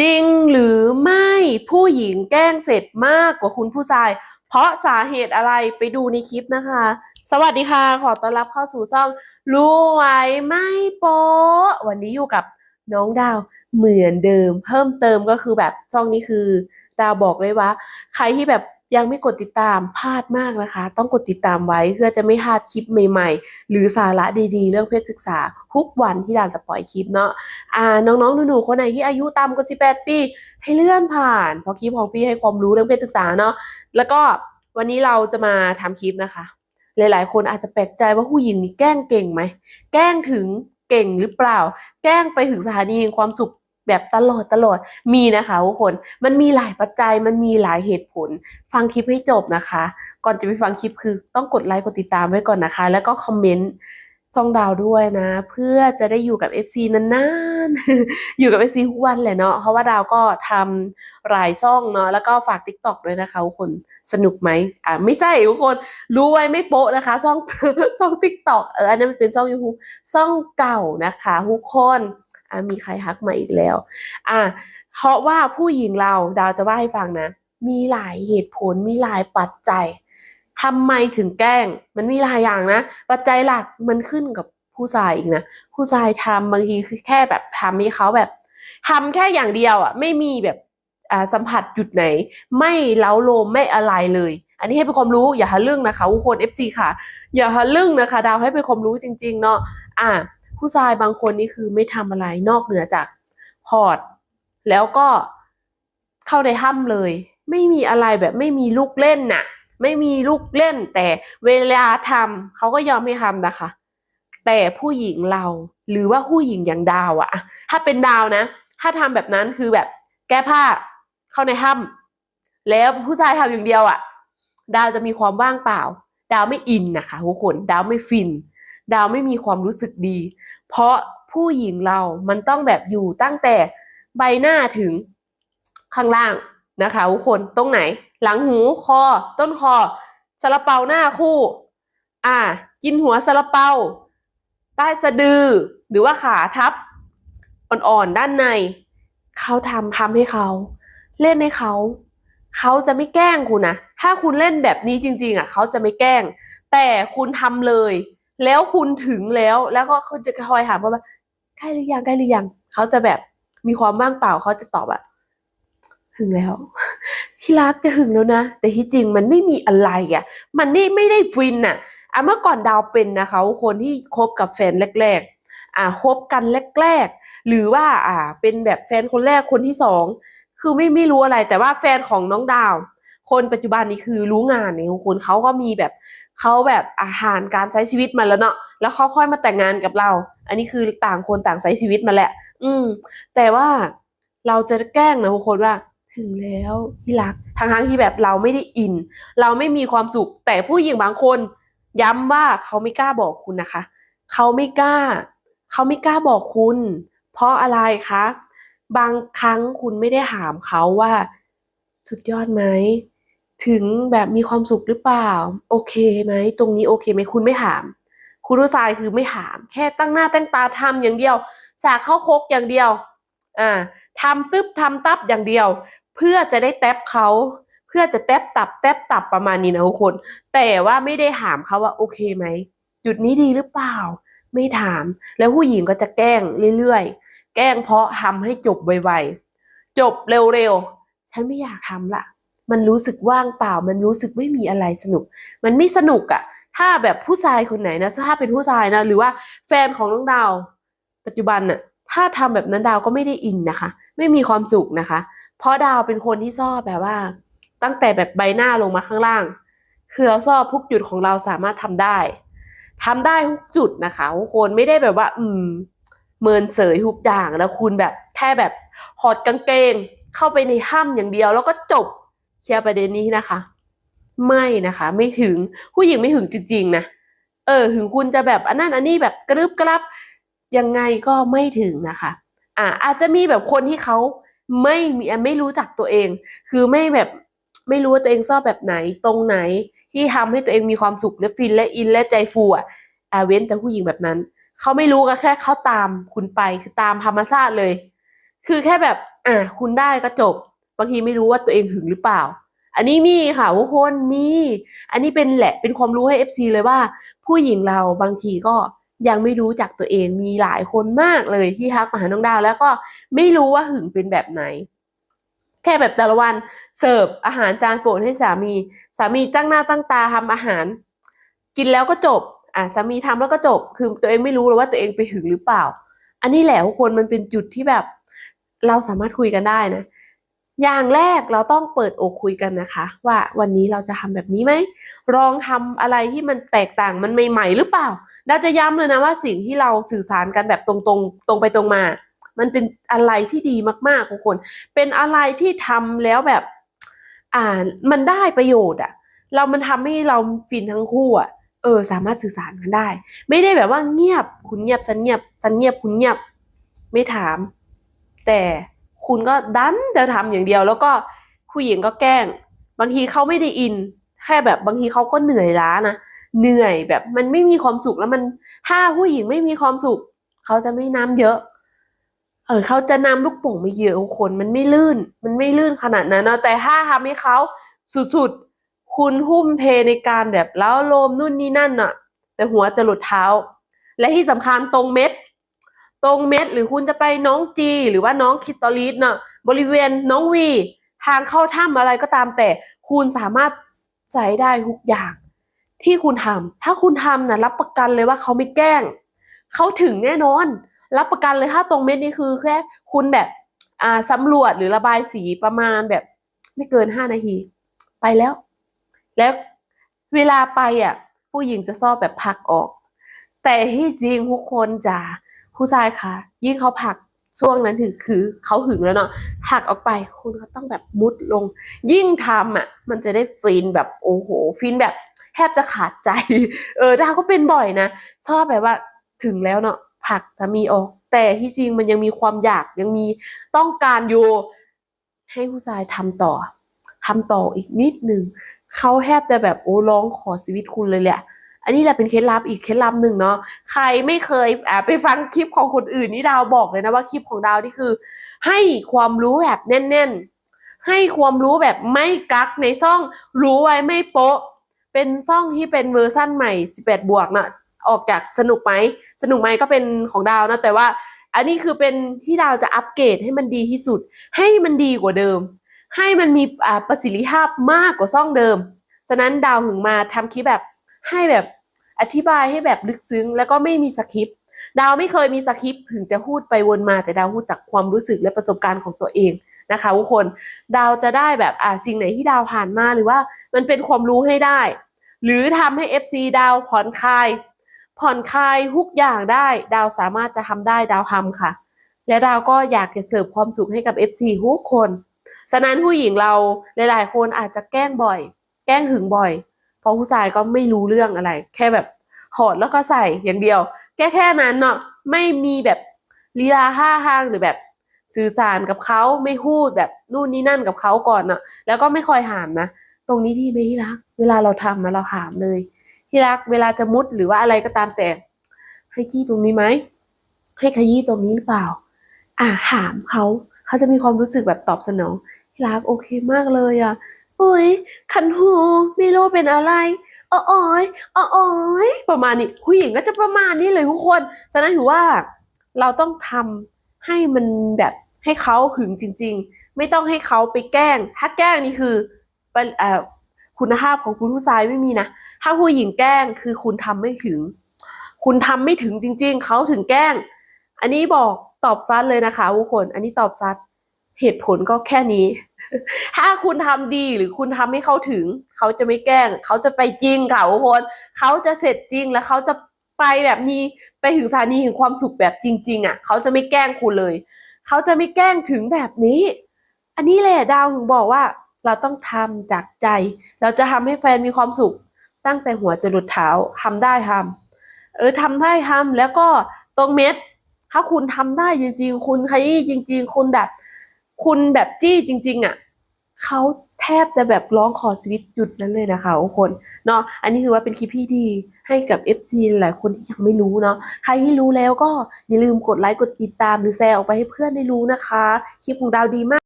จริงหรือไม่ผู้หญิงแกล้งเสร็จมากกว่าคุณผู้ชาย เพราะสาเหตุอะไรไปดูในคลิปนะคะ สวัสดีค่ะ ขอต้อนรับเข้าสู่ช่องรู้ไว้ไม่โป๊ะวันนี้อยู่กับน้องดาวเหมือนเดิม เพิ่มเติมก็คือแบบช่องนี้คือ ดาวบอกเลยว่า ใครที่แบบยังไม่กดติดตามพลาดมากนะคะ ต้องกดติดตามไว้เพื่อจะไม่พลาดคลิปใหม่ๆ หรือสาระดีๆ เรื่องเพศศึกษาทุกวันที่ดาวจะปล่อยคลิปเนาะอ่าน้องๆหนูๆคนไหนที่อายุต่ำกว่า18 ปี ให้เลื่อนผ่าน เพราะคลิปของพี่ให้ความรู้เรื่องเพศศึกษาเนาะแล้วก็วันนี้เราจะมาทำคลิปนะคะ หลายๆ คนอาจจะแปลกใจว่าผู้หญิงนี่แกล้งเก่งไหมแกล้งถึงเก่งหรือเปล่า แกล้งไปถึงสถานีแห่งความสุข แบบตลอดตลอดมีนะคะทุกคนมันมีหลายปัจจัยมันมีหลายเหตุผล ฟังคลิปให้จบนะคะ ก่อนจะไปฟังคลิปคือต้องกดไลค์กดติดตามไว้ก่อนนะคะ แล้วก็คอมเมนต์ช่องดาวด้วยนะ เพื่อจะได้อยู่กับ FC นานๆ อยู่กับ FC ทุกวันแหละเนาะเพราะว่าดาวก็ทำหลายช่องเนาะแล้วก็ฝาก TikTok ด้วยนะคะทุกคนสนุกไหมอ่าไม่ใช่ทุกคนรู้ไว้ไม่โป๊ะนะคะช่องช่อง TikTok เอออันนั้นมันเป็นช่อง YouTube ช่องเก่านะคะทุกคน มีใครฮักมาอีกแล้ว อ่าเพราะว่าผู้หญิงเราดาวจะว่าให้ฟังนะ มีหลายเหตุผลมีหลายปัจจัยทำไมถึงแกล้ง มันมีหลายอย่างนะ ปัจจัยหลักมันขึ้นกับผู้ชายอีกนะ ผู้ชายทำบางทีคือแค่แบบทำให้เขาแบบทำแค่อย่างเดียวอะ ไม่มีแบบอ่าสัมผัสจุดไหน ไม่เล้าโลมไม่อะไรเลย อันนี้ให้เป็นความรู้อย่าหาเรื่องนะคะทุกคน FC ค่ะ อย่าหาเรื่องนะคะ ดาวให้เป็นความรู้จริง ๆ เนาะอ่า ผู้ชายบางคนนี่คือไม่ทำอะไรนอกเหนือจากพอร์ตแล้วก็เข้าในถ้ำเลย ไม่มีอะไรแบบไม่มีลูกเล่นน่ะ ไม่มีลูกเล่น แต่เวลาทำเขาก็ยอมให้ทำนะคะ แต่ผู้หญิงเราหรือว่าผู้หญิงอย่างดาวอะถ้าเป็นดาวนะ ถ้าทำแบบนั้นคือแบบแก้ผ้าเข้าในถ้ำแล้วผู้ชายทำอย่างเดียวอะดาวจะมีความว่างเปล่า ดาวไม่อินนะคะทุกคนดาวไม่ฟิน ดาวไม่มีความรู้สึกดี เพราะผู้หญิงเรามันต้องแบบอยู่ตั้งแต่ใบหน้าถึงข้างล่างนะคะทุกคนตรงไหน หลังหูคอ ต้นคอซาลาเปาหน้าคู่ อ่า กินหัวซาลาเปาใต้สะดือ หรือว่าขาทับอ่อนๆด้านใน เขาทำทำให้เขา เล่นให้เขาเขาจะไม่แกล้งคุณนะ ถ้าคุณเล่นแบบนี้จริง ๆอะเขาจะไม่แกล้ง แต่คุณทำเลย แล้วคุณถึงแล้วแล้วก็คุณจะคอยถามว่าใกล้หรือยังใกล้หรือยังเขาจะแบบมีความว่างเปล่าเขาจะตอบอะถึงแล้วพี่รักจะถึงแล้วนะ แต่ที่จริงมันไม่มีอะไรอะมันนี่ไม่ได้ฟินอะอะเมื่อก่อนดาวเป็นนะคะคนที่คบกับแฟนแรก ๆ อ่าคบกันแรก ๆ หรือว่าอ่าเป็นแบบแฟนคนแรกคนที่สองคือไม่ไม่รู้อะไรแต่ว่าแฟนของน้องดาว คนปัจจุบันนี้คือรู้งานเนี่ยคนเขาก็มีแบบ เขาแบบอาหารการใช้ชีวิตมาแล้วเนาะแล้วเขาค่อยมาแต่งงานกับเรา อันนี้คือต่างคนต่างใช้ชีวิตมาแหละ อืม แต่ว่าเราจะแกล้งนะทุกคนว่า ถึงแล้วพี่รักทั้งทั้งที่แบบเราไม่ได้อิน เราไม่มีความสุข แต่ผู้หญิงบางคน ย้ำว่าเขาไม่กล้าบอกคุณนะคะ เขาไม่กล้า เขาไม่กล้าบอกคุณ เพราะอะไรคะบางครั้งคุณไม่ได้ถามเขาว่า สุดยอดไหม ถึงแบบมีความสุขหรือเปล่า โอเคไหมตรงนี้โอเคไหมคุณไม่ถาม คุณผู้ชายคือไม่ถาม แค่ตั้งหน้าตั้งตาทำอย่างเดียว สากเข้าโคกอย่างเดียวอ่าทำตึ๊บทำตับอย่างเดียว เพื่อจะได้แท็บเขาเพื่อจะแท็บตับแท็บตับประมาณนี้นะทุกคน แต่ว่าไม่ได้ถามเขาว่าโอเคไหมจุดนี้ดีหรือเปล่า ไม่ถาม แล้วผู้หญิงก็จะแกล้งเรื่อยๆ แกล้งเพราะทำให้จบไวๆจบเร็วๆ ฉันไม่อยากทำละ มันรู้สึกว่างเปล่า มันรู้สึกไม่มีอะไรสนุก มันไม่สนุกอะถ้าแบบผู้ชายคนไหนนะถ้าเป็นผู้ชายนะ หรือว่าแฟนของน้องดาว ปัจจุบันน่ะ ถ้าทำแบบนั้นดาวก็ไม่ได้อินนะคะ ไม่มีความสุขนะคะ เพราะดาวเป็นคนที่ชอบแบบว่า ตั้งแต่แบบใบหน้าลงมาข้างล่าง คือเราชอบทุกจุดของเราสามารถทำได้ทำได้ทุกจุดนะคะทุกคนไม่ได้แบบว่า อืม เมินเสยทุกอย่างแล้วคุณแบบแค่แบบหอดกางเกง เข้าไปในห้ำอย่างเดียว แล้วก็จบ เคลียร์ประเด็นนี้นะคะ ไม่นะคะ ไม่ถึงผู้หญิงไม่ถึงจริงๆนะเออถึงคุณจะแบบอันนั้นอันนี้แบบกรึบกรับยังไงก็ไม่ถึงนะคะ อ่าอาจจะมีแบบคนที่เขาไม่มีไม่รู้จักตัวเอง คือไม่แบบไม่รู้ว่าตัวเองชอบแบบไหนตรงไหนที่ทำให้ตัวเองมีความสุขและฟินและอินและใจฟูอะอาเว้นแต่ผู้หญิงแบบนั้นเขาไม่รู้ก็แค่เขาตามคุณไปคือตามธรรมชาติเลย คือแค่แบบ อะคุณได้ก็จบ บางทีไม่รู้ว่าตัวเองหึงหรือเปล่า อันนี้มีค่ะทุกคนมี อันนี้เป็นแหละเป็นความรู้ให้ FC เลยว่า ผู้หญิงเราบางทีก็ยังไม่รู้จักตัวเองมีหลายคนมากเลยที่ทักมาหาน้องดาว แล้วก็ไม่รู้ว่าหึงเป็นแบบไหน แค่แบบแต่ละวันเสิร์ฟอาหารจานโปรดให้สามี สามีตั้งหน้าตั้งตาทำอาหาร กินแล้วก็จบอะสามีทำแล้วก็จบ คือตัวเองไม่รู้เลยว่าตัวเองไปหึงหรือเปล่า อันนี้แหละทุกคนมันเป็นจุดที่แบบ เราสามารถคุยกันได้นะ อย่างแรกเราต้องเปิดอกคุยกันนะคะ ว่าวันนี้เราจะทำแบบนี้ไหมลองทำอะไรที่มันแตกต่างมันใหม่ๆหรือเปล่าเราจะย้ำเลยนะว่าสิ่งที่เราสื่อสารกันแบบตรงๆตรงไปตรงมา มันเป็นอะไรที่ดีมากๆทุกคน เป็นอะไรที่ทำแล้วแบบ อ่ามันได้ประโยชน์อะเรามันทำให้เราฟินทั้งคู่อะเออ สามารถสื่อสารกันได้ ไม่ได้แบบว่าเงียบคุณเงียบฉันเงียบฉันเงียบคุณเงียบ ไม่ถาม แต่ คุณก็ดันจะทำอย่างเดียว แล้วก็ผู้หญิงก็แกล้ง บางทีเขาไม่ได้อิน แค่แบบบางทีเขาก็เหนื่อยล้านะเหนื่อยแบบมันไม่มีความสุขแล้วมันถ้าผู้หญิงไม่มีความสุข เขาจะไม่น้ำเยอะ เออเขาจะนำลูกโป่งไม่เยอะคนมันไม่ลื่น มันไม่ลื่นขนาดนั้นเนาะแต่ถ้าทำให้เขาสุดๆ คุณหุ้มเทในการแบบแล้วโลมนู่นนี่นั่นน่ะ แต่หัวจะหลุดเท้า และที่สำคัญตรงเม็ด ตรงเม็ดหรือคุณจะไปน้องจีหรือว่าน้องคิตอลิสเนาะบริเวณน้องวีทางเข้าถ้ำอะไรก็ตามแต่คุณสามารถใช้ได้ทุกอย่าง ที่คุณทำถ้าคุณทำนะรับประกันเลยว่าเขาไม่แกล้งเขาถึงแน่นอน รับประกันเลยถ้าตรงเม็ดนี่คือแค่คุณแบบอ่าสำรวจหรือระบายสีประมาณแบบไม่เกินห้านาที ไปแล้ว แล้วเวลาไปอะ ผู้หญิงจะชอบแบบผลักออก แต่ที่จริงทุกคนจะ ผู้ชายคะยิ่งเขาผักช่วงนั้นถือคือเขาหึงแล้วเนาะผักออกไปคุณก็ต้องแบบมุดลง ยิ่งทำอะ มันจะได้ฟินแบบโอ้โห ฟินแบบแทบจะขาดใจ เออดาวก็เป็นบ่อยนะชอบแบบว่าถึงแล้วเนาะผักจะมีออก แต่ที่จริงมันยังมีความอยากยังมีต้องการอยู่ให้ผู้ชายทำต่อทำต่ออีกนิดหนึ่งเขาแทบจะแบบโอ้ร้องขอชีวิตคุณเลยแหละ อันนี้แหละเป็นเคล็ดลับอีกเคล็ดลับหนึ่งเนาะใครไม่เคยอ่าไปฟังคลิปของคนอื่นนี่ดาวบอกเลยนะว่าคลิปของดาวนี่คือ ให้ความรู้แบบแน่น ๆ ให้ความรู้แบบไม่กักในซ่องรู้ไว้ไม่โป๊ะ เป็นซ่องที่เป็นเวอร์ชั่นใหม่ 18 บวกนะออกจากสนุกไหมสนุกไหมก็เป็นของดาวนะแต่ว่าอันนี้คือเป็นที่ดาวจะอัปเกรดให้มันดีที่สุด ให้มันดีกว่าเดิม ให้มันมีประสิทธิภาพมากกว่าซ่องเดิม ฉะนั้นดาวถึงมาทำคลิปแบบให้แบบ อธิบายให้แบบลึกซึ้ง แล้วก็ไม่มีสคริปต์ดาวไม่เคยมีสคริปต์ถึงจะพูดไปวนมาแต่ดาวพูดจากความรู้สึกและประสบการณ์ของตัวเองนะคะทุกคนดาวจะได้แบบอ่าสิ่งไหนที่ดาวผ่านมาหรือว่ามันเป็นความรู้ให้ได้ หรือทำให้ FC ดาวผ่อนคลาย ผ่อนคลายทุกอย่างได้ ดาวสามารถจะทำได้ดาวทำค่ะ และดาวก็อยากจะเสิร์ฟความสุขให้กับ FC ทุกคน ฉะนั้นผู้หญิงเราหลาย ๆ คนอาจจะแกล้งบ่อย แกล้งหึงบ่อย ราะผู้ชายก็ไม่รู้เรื่องอะไร แค่แบบหอดแล้วก็ใส่อย่างเดียว แค่แค่นั้นเนาะไม่มีแบบลีลาห้าห้างหรือแบบสื่อสารกับเขาไม่พูดแบบนู่นนี่นั่นกับเขาก่อนเนาะแล้วก็ไม่คอยหามนะตรงนี้ดีไหมที่รัก เวลาเราทำมาเราหามเลย ที่รักเวลาจะมุดหรือว่าอะไรก็ตามแต่ ให้จี้ตรงนี้ไหมให้ขยี้ตรงนี้หรือเปล่า อ่าหามเขาเขาจะมีความรู้สึกแบบตอบสนองที่รักโอเคมากเลยอะ โอ้ยคันหูไม่รู้เป็นอะไรอ๋อยอ๋ออยประมาณนี้ผู้หญิงก็จะประมาณนี้เลยทุกคนฉะนั้นถือว่าเราต้องทำให้มันแบบให้เขาหึงจริง ๆ ไม่ต้องให้เขาไปแกล้ง ถ้าแกล้งนี่คือเอ่อคุณภาพของคุณผู้ชายไม่มีนะ ถ้าผู้หญิงแกล้งคือคุณทำไม่ถึง คุณทำไม่ถึงจริง ๆ เขาถึงแกล้ง อันนี้บอกตอบซัดเลยนะคะทุกคน อันนี้ตอบซัด เหตุผลก็แค่นี้ ถ้าคุณทำดีหรือคุณทำให้เขาถึง เขาจะไม่แกล้ง เขาจะไปจริงค่ะทุกคนเขาจะเสร็จจริงแล้วเขาจะไปแบบมีไปถึงสถานีแห่งความสุขแบบจริง ๆ อะ เขาจะไม่แกล้งคุณเลย เขาจะไม่แกล้งถึงแบบนี้ อันนี้แหละดาวถึงบอกว่า เราต้องทำจากใจ เราจะทำให้แฟนมีความสุข ตั้งแต่หัวจรดเท้าทำได้ทำเออทำได้ทำแล้วก็ตรงเม็ด ถ้าคุณทำได้จริง ๆ คุณขยี้จริง ๆ คุณแบบ คุณแบบจี้จริง ๆอะเขาแทบจะแบบร้องขอชีวิตหยุดนั้นเลยนะคะทุกคนเนาะอันนี้คือว่าเป็นคลิปที่ดีให้กับ FG หลายคนที่ยังไม่รู้เนาะใครที่รู้แล้วก็อย่าลืมกดไลค์กดติดตามหรือแชร์ออกไปให้เพื่อนได้รู้นะคะ คลิปของดาวดีมาก